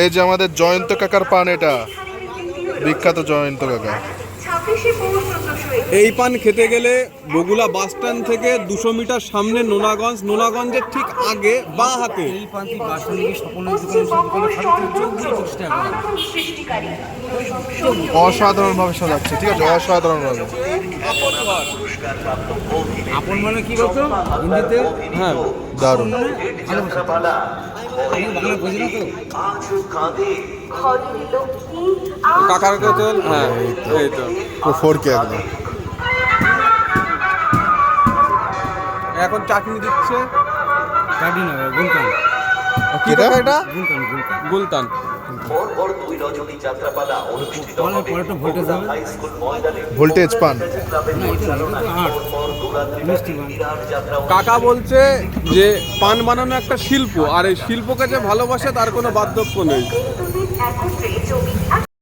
এই যে আমাদের জয়ন্ত কাকার পান এটা। বিখ্যাত জয়ন্ত কাকা। এই পান খেতে গেলে বগুলা বাস স্ট্যান্ড থেকে দুশো মিটার সামনে নোনাগঞ্জ নোনাগঞ্জের ঠিক আগে বা হাতে। অসাধারণ ভাবে সাজাচ্ছে ঠিক আছে? অসাধারণ ভাবে আপন মানে কি বলতো? হিন্দিতে? হ্যাঁ। দারুণ। বাংলা বুঝি তো? কাকার কাছে হ্যাঁ এই তো ফোর কে একদম। এখন চাটনি দিচ্ছে। কাটি না গুলকান। কি এটা? কাকা এটা? গুলকান গুলকান। ভোল্টেজ পান। কাকা বলছে যে পান বানানো একটা শিল্প আর এই শিল্পকে যে ভালোবাসে তার কোনো বার্ধক্য নেই।